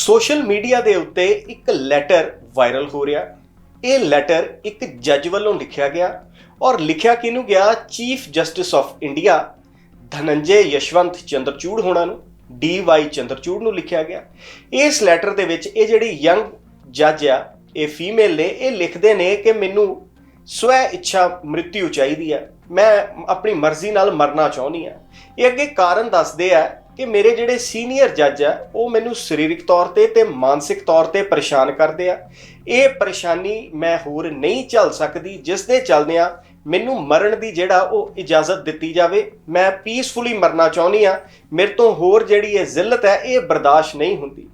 Social media ਦੇ ਉੱਤੇ ਇੱਕ ਲੈਟਰ ਵਾਇਰਲ ਹੋ ਰਿਹਾ। ਇਹ ਲੈਟਰ ਇੱਕ ਜੱਜ ਵੱਲੋਂ ਲਿਖਿਆ ਗਿਆ ਔਰ ਲਿਖਿਆ ਕਿਹਨੂੰ ਗਿਆ? Chief justice of India Dhananjaya Yashwant Chandrachud ਹੋਣਾ ਨੂੰ, ਡੀ ਵਾਈ ਚੰਦਰਚੂੜ ਨੂੰ ਲਿਖਿਆ ਗਿਆ। ਇਸ ਲੈਟਰ ਦੇ ਵਿੱਚ ਇਹ ਜਿਹੜੀ ਯੰਗ ਜੱਜ ਆ, ਇਹ ਫੀਮੇਲ ਨੇ, ਇਹ ਲਿਖਦੇ ਨੇ ਕਿ ਮੈਨੂੰ ਸਵੈ ਇੱਛਾ ਮ੍ਰਿਤਿਉ ਚਾਹੀਦੀ ਹੈ ਮੈਂ ਆਪਣੀ ਮਰਜ਼ੀ ਨਾਲ ਮਰਨਾ ਚਾਹੁੰਦੀ ਆ। ਇਹ ਅੱਗੇ ਕਾਰਨ ਦੱਸਦੇ ਆ ਕਿ ਮੇਰੇ ਜਿਹੜੇ ਸੀਨੀਅਰ ਜੱਜ ਆ, ਉਹ ਮੈਨੂੰ ਸਰੀਰਕ ਤੌਰ ਤੇ ਤੇ ਮਾਨਸਿਕ ਤੌਰ ਤੇ ਪਰੇਸ਼ਾਨ ਕਰਦੇ ਆ। ਇਹ ਪਰੇਸ਼ਾਨੀ ਮੈਂ ਹੋਰ ਨਹੀਂ ਝੱਲ ਸਕਦੀ, ਜਿਸ ਦੇ ਚੱਲਦਿਆਂ ਮੈਨੂੰ ਮਰਨ ਦੀ ਜਿਹੜਾ ਉਹ ਇਜਾਜ਼ਤ ਦਿੱਤੀ ਜਾਵੇ। ਮੈਂ ਪੀਸਫੁਲੀ ਮਰਨਾ ਚਾਹੁੰਦੀ ਆ। ਮੇਰੇ ਤੋਂ ਹੋਰ ਜਿਹੜੀ ਇਹ ਜ਼ਿਲਤ ਹੈ, ਇਹ ਬਰਦਾਸ਼ਤ ਨਹੀਂ ਹੁੰਦੀ।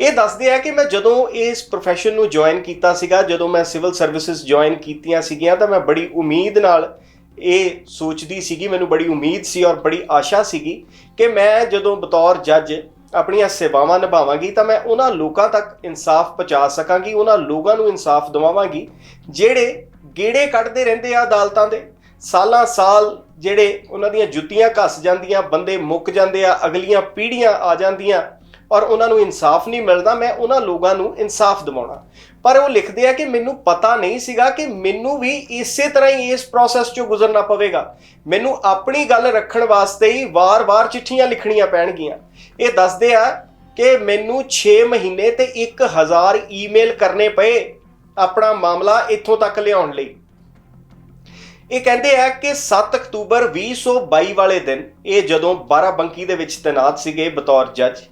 ਇਹ ਦੱਸਦੇ ਆ ਕਿ ਮੈਂ ਜਦੋਂ ਇਸ profession ਨੂੰ ਜੁਆਇਨ ਕੀਤਾ ਸੀਗਾ, ਜਦੋਂ ਮੈਂ ਸਿਵਲ ਸਰਵਿਸਿਜ਼ ਜੁਆਇਨ ਕੀਤੀਆਂ ਸੀਗੀਆਂ, ਤਾਂ ਮੈਂ ਬੜੀ ਉਮੀਦ ਨਾਲ ਇਹ ਸੋਚਦੀ ਸੀਗੀ, ਮੈਨੂੰ ਬੜੀ ਉਮੀਦ ਸੀ ਔਰ ਬੜੀ ਆਸ਼ਾ ਸੀਗੀ ਕਿ ਮੈਂ ਜਦੋਂ ਬਤੌਰ ਜੱਜ ਆਪਣੀਆਂ ਸੇਵਾਵਾਂ ਨਿਭਾਵਾਂਗੀ ਤਾਂ ਮੈਂ ਉਹਨਾਂ ਲੋਕਾਂ ਤੱਕ ਇਨਸਾਫ ਪਹੁੰਚਾ ਸਕਾਂਗੀ, ਉਹਨਾਂ ਲੋਕਾਂ ਨੂੰ ਇਨਸਾਫ ਦਿਵਾਵਾਂਗੀ, ਜਿਹੜੇ ਗੇੜੇ ਕੱਢਦੇ ਰਹਿੰਦੇ ਆ ਅਦਾਲਤਾਂ ਦੇ, ਸਾਲਾਂ ਸਾਲ ਜਿਹੜੇ ਉਹਨਾਂ ਦੀਆਂ ਜੁੱਤੀਆਂ ਘਸ ਜਾਂਦੀਆਂ, ਬੰਦੇ ਮੁੱਕ ਜਾਂਦੇ ਆ, ਅਗਲੀਆਂ ਪੀੜ੍ਹੀਆਂ ਆ ਜਾਂਦੀਆਂ ਔਰ ਉਹਨਾਂ ਨੂੰ ਇਨਸਾਫ ਨਹੀਂ ਮਿਲਦਾ, ਮੈਂ ਉਹਨਾਂ ਲੋਕਾਂ ਨੂੰ ਇਨਸਾਫ ਦਿਵਾਉਣਾ। ਪਰ ਉਹ ਲਿਖਦੇ ਆ ਕਿ ਮੈਨੂੰ ਪਤਾ ਨਹੀਂ ਸੀਗਾ ਕਿ ਮੈਨੂੰ ਵੀ ਇਸੇ ਤਰ੍ਹਾਂ ਹੀ ਇਸ ਪ੍ਰੋਸੈਸ ਚੋਂ ਗੁਜ਼ਰਨਾ ਪਵੇਗਾ। ਮੈਨੂੰ ਆਪਣੀ ਗੱਲ ਰੱਖਣ ਵਾਸਤੇ ਹੀ ਵਾਰ-ਵਾਰ ਚਿੱਠੀਆਂ ਲਿਖਣੀਆਂ ਪੈਣਗੀਆਂ। ਇਹ ਦੱਸਦੇ ਆ ਕਿ ਮੈਨੂੰ 6 ਮਹੀਨੇ ਤੇ 1000 ਈਮੇਲ ਕਰਨੇ ਪਏ ਆਪਣਾ ਮਾਮਲਾ ਇੱਥੋਂ ਤੱਕ ਲਿਆਉਣ ਲਈ। ਇਹ ਕਹਿੰਦੇ ਆ ਕਿ 7 ਅਕਤੂਬਰ 2022 ਵਾਲੇ ਦਿਨ, ਇਹ ਜਦੋਂ ਬਾਰਾਬੰਕੀ ਦੇ ਵਿੱਚ ਤੈਨਾਤ ਸੀਗੇ ਬਤੌਰ ਜੱਜ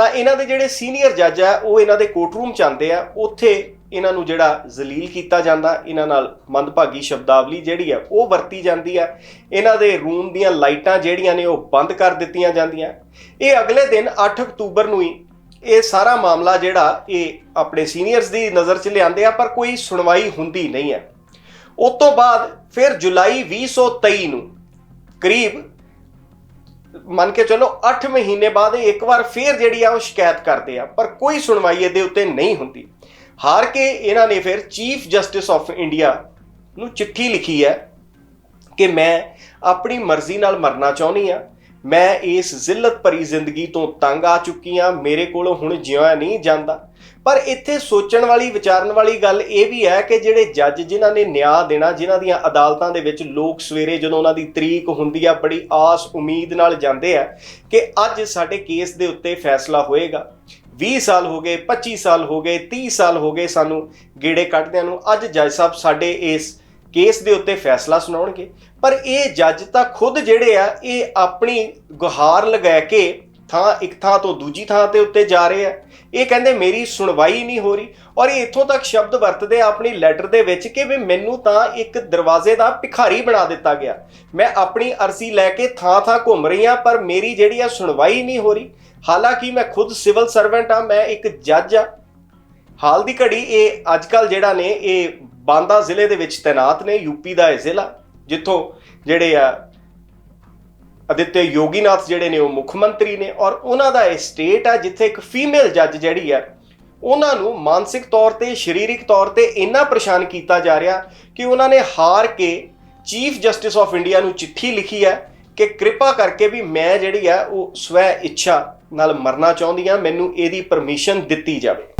ਤਾਂ ਇਹਨਾਂ ਦੇ ਜਿਹੜੇ ਸੀਨੀਅਰ ਜੱਜ ਆ, ਉਹ ਇਹਨਾਂ ਦੇ ਕੋਰਟ ਰੂਮ ਚ ਆਉਂਦੇ ਆ। ਉੱਥੇ ਇਹਨਾਂ ਨੂੰ ਜਿਹੜਾ ਜ਼ਲੀਲ ਕੀਤਾ ਜਾਂਦਾ, ਇਹਨਾਂ ਨਾਲ ਮੰਦਭਾਗੀ ਸ਼ਬਦਾਵਲੀ ਜਿਹੜੀ ਆ, ਉਹ ਵਰਤੀ ਜਾਂਦੀ ਆ। ਇਹਨਾਂ ਦੇ ਰੂਮ ਦੀਆਂ ਲਾਈਟਾਂ ਜਿਹੜੀਆਂ ਨੇ, ਉਹ ਬੰਦ ਕਰ ਦਿੱਤੀਆਂ ਜਾਂਦੀਆਂ। ਇਹ ਅਗਲੇ ਦਿਨ 8 ਅਕਤੂਬਰ ਨੂੰ ਹੀ ਇਹ ਸਾਰਾ ਮਾਮਲਾ ਜਿਹੜਾ, ਇਹ ਆਪਣੇ ਸੀਨੀਅਰਸ ਦੀ ਨਜ਼ਰ 'ਚ ਲਿਆਂਦੇ ਆ, ਪਰ ਕੋਈ ਸੁਣਵਾਈ ਹੁੰਦੀ ਨਹੀਂ ਹੈ ਉਸ ਤੋਂ ਬਾਅਦ ਫਿਰ ਜੁਲਾਈ 2023 ਨੂੰ ਕਰੀਬ ਮੰਨ ਕੇ ਚਲੋ 8 ਮਹੀਨੇ ਬਾਅਦ ਇਹ ਇੱਕ ਵਾਰ ਫੇਰ ਜਿਹੜੀ ਆ ਉਹ ਸ਼ਿਕਾਇਤ ਕਰਦੇ ਆ, ਪਰ ਕੋਈ ਸੁਣਵਾਈ ਇਹਦੇ ਉੱਤੇ ਨਹੀਂ ਹੁੰਦੀ। ਹਾਰ ਕੇ ਇਹਨਾਂ ਨੇ ਫਿਰ ਚੀਫ ਜਸਟਿਸ ਆਫ ਇੰਡੀਆ ਨੂੰ ਚਿੱਠੀ ਲਿਖੀ ਹੈ ਕਿ ਮੈਂ ਆਪਣੀ ਮਰਜ਼ੀ ਨਾਲ ਮਰਨਾ ਚਾਹੁੰਦੀ ਆ ਮੈਂ ਇਸ ਜ਼ਿਲਤ ਭਰੀ ਜ਼ਿੰਦਗੀ ਤੋਂ ਤੰਗ ਆ ਚੁੱਕੀ ਆ ਮੇਰੇ ਕੋਲੋਂ ਹੁਣ ਜਿਉਂ ਨਹੀਂ ਜਾਂਦਾ। ਪਰ ਇੱਥੇ ਸੋਚਣ ਵਾਲੀ, ਵਿਚਾਰਨ ਵਾਲੀ ਗੱਲ ਇਹ ਵੀ ਹੈ ਕਿ ਜਿਹੜੇ ਜੱਜ ਜਿਨ੍ਹਾਂ ਨੇ ਨਿਆਂ ਦੇਣਾ, ਜਿਨ੍ਹਾਂ ਦੀਆਂ ਅਦਾਲਤਾਂ ਦੇ ਵਿੱਚ ਲੋਕ ਸਵੇਰੇ ਜਦੋਂ ਉਹਨਾਂ ਦੀ ਤਰੀਕ ਹੁੰਦੀ ਆ, ਬੜੀ ਆਸ ਉਮੀਦ ਨਾਲ ਜਾਂਦੇ ਆ ਕਿ ਅੱਜ ਸਾਡੇ ਕੇਸ ਦੇ ਉੱਤੇ ਫੈਸਲਾ ਹੋਏਗਾ। 20 ਸਾਲ ਹੋ ਗਏ 25 ਸਾਲ ਹੋ ਗਏ 30 ਸਾਲ ਹੋ ਗਏ ਸਾਨੂੰ ਗੇੜੇ ਕੱਢਦਿਆਂ ਨੂੰ, ਅੱਜ ਜੱਜ ਸਾਹਿਬ ਸਾਡੇ ਇਸ ਕੇਸ ਦੇ ਉੱਤੇ ਫੈਸਲਾ ਸੁਣਾਉਣਗੇ। ਪਰ ਇਹ ਜੱਜ ਤਾਂ ਖੁਦ ਜਿਹੜੇ ਆ, ਇਹ ਆਪਣੀ ਗੁਹਾਰ ਲਗਾ ਕੇ ਥਾਂ, ਇੱਕ ਥਾਂ ਤੋਂ ਦੂਜੀ ਥਾਂ ਤੇ ਉੱਤੇ ਜਾ ਰਹੇ ਆ। ਇਹ ਕਹਿੰਦੇ, ਮੇਰੀ ਸੁਣਵਾਈ ਨਹੀਂ ਹੋ ਰਹੀ। ਔਰ ਇਹ ਇੱਥੋਂ ਤੱਕ ਸ਼ਬਦ ਵਰਤਦੇ ਆ ਆਪਣੀ ਲੈਟਰ ਦੇ ਵਿੱਚ ਕਿ ਵੀ ਮੈਨੂੰ ਤਾਂ ਇੱਕ ਦਰਵਾਜ਼ੇ ਦਾ ਭਿਖਾਰੀ ਬਣਾ ਦਿੱਤਾ ਗਿਆ। ਮੈਂ ਆਪਣੀ ਅਰਜ਼ੀ ਲੈ ਕੇ ਥਾਂ ਥਾਂ ਘੁੰਮ ਰਹੀ ਆ ਪਰ ਮੇਰੀ ਜਿਹੜੀ ਆ ਸੁਣਵਾਈ ਨਹੀਂ ਹੋ ਰਹੀ। ਹਾਲਾਂਕਿ ਮੈਂ ਖੁਦ ਸਿਵਲ ਸਰਵੈਂਟ ਆ, ਮੈਂ ਇੱਕ ਜੱਜ ਆ। ਹਾਲ ਦੀ ਘੜੀ ਇਹ ਅੱਜਕੱਲ ਜਿਹੜਾ ਨੇ, ਇਹ ਬਾਂਦਾ ਜ਼ਿਲ੍ਹੇ ਦੇ ਵਿੱਚ ਤੈਨਾਤ ਨੇ ਯੂਪੀ ਦਾ ਇਹ ਜ਼ਿਲ੍ਹਾ, ਜਿੱਥੋਂ ਜਿਹੜੇ ਆ ਅਦਿੱਤਿਆ ਯੋਗੀਨਾਥ ਜਿਹੜੇ ਨੇ, ਉਹ ਮੁੱਖ ਮੰਤਰੀ ਨੇ ਔਰ ਉਹਨਾਂ ਦਾ ਇਹ ਸਟੇਟ ਆ, ਜਿੱਥੇ ਇੱਕ ਫੀਮੇਲ ਜੱਜ ਜਿਹੜੀ ਆ, ਉਹਨਾਂ ਨੂੰ ਮਾਨਸਿਕ ਤੌਰ ਤੇ, ਸਰੀਰਿਕ ਤੌਰ ਤੇ ਇੰਨਾ ਪਰੇਸ਼ਾਨ ਕੀਤਾ ਜਾ ਰਿਹਾ ਕਿ ਉਹਨਾਂ ਨੇ ਹਾਰ ਕੇ ਚੀਫ ਜਸਟਿਸ ਆਫ ਇੰਡੀਆ ਨੂੰ ਚਿੱਠੀ ਲਿਖੀ ਹੈ ਕਿ ਕਿਰਪਾ ਕਰਕੇ ਵੀ ਮੈਂ ਜਿਹੜੀ ਆ, ਉਹ ਸਵੈ ਇੱਛਾ ਨਾਲ ਮਰਨਾ ਚਾਹੁੰਦੀ ਆ, ਮੈਨੂੰ ਇਹਦੀ ਪਰਮਿਸ਼ਨ ਦਿੱਤੀ ਜਾਵੇ।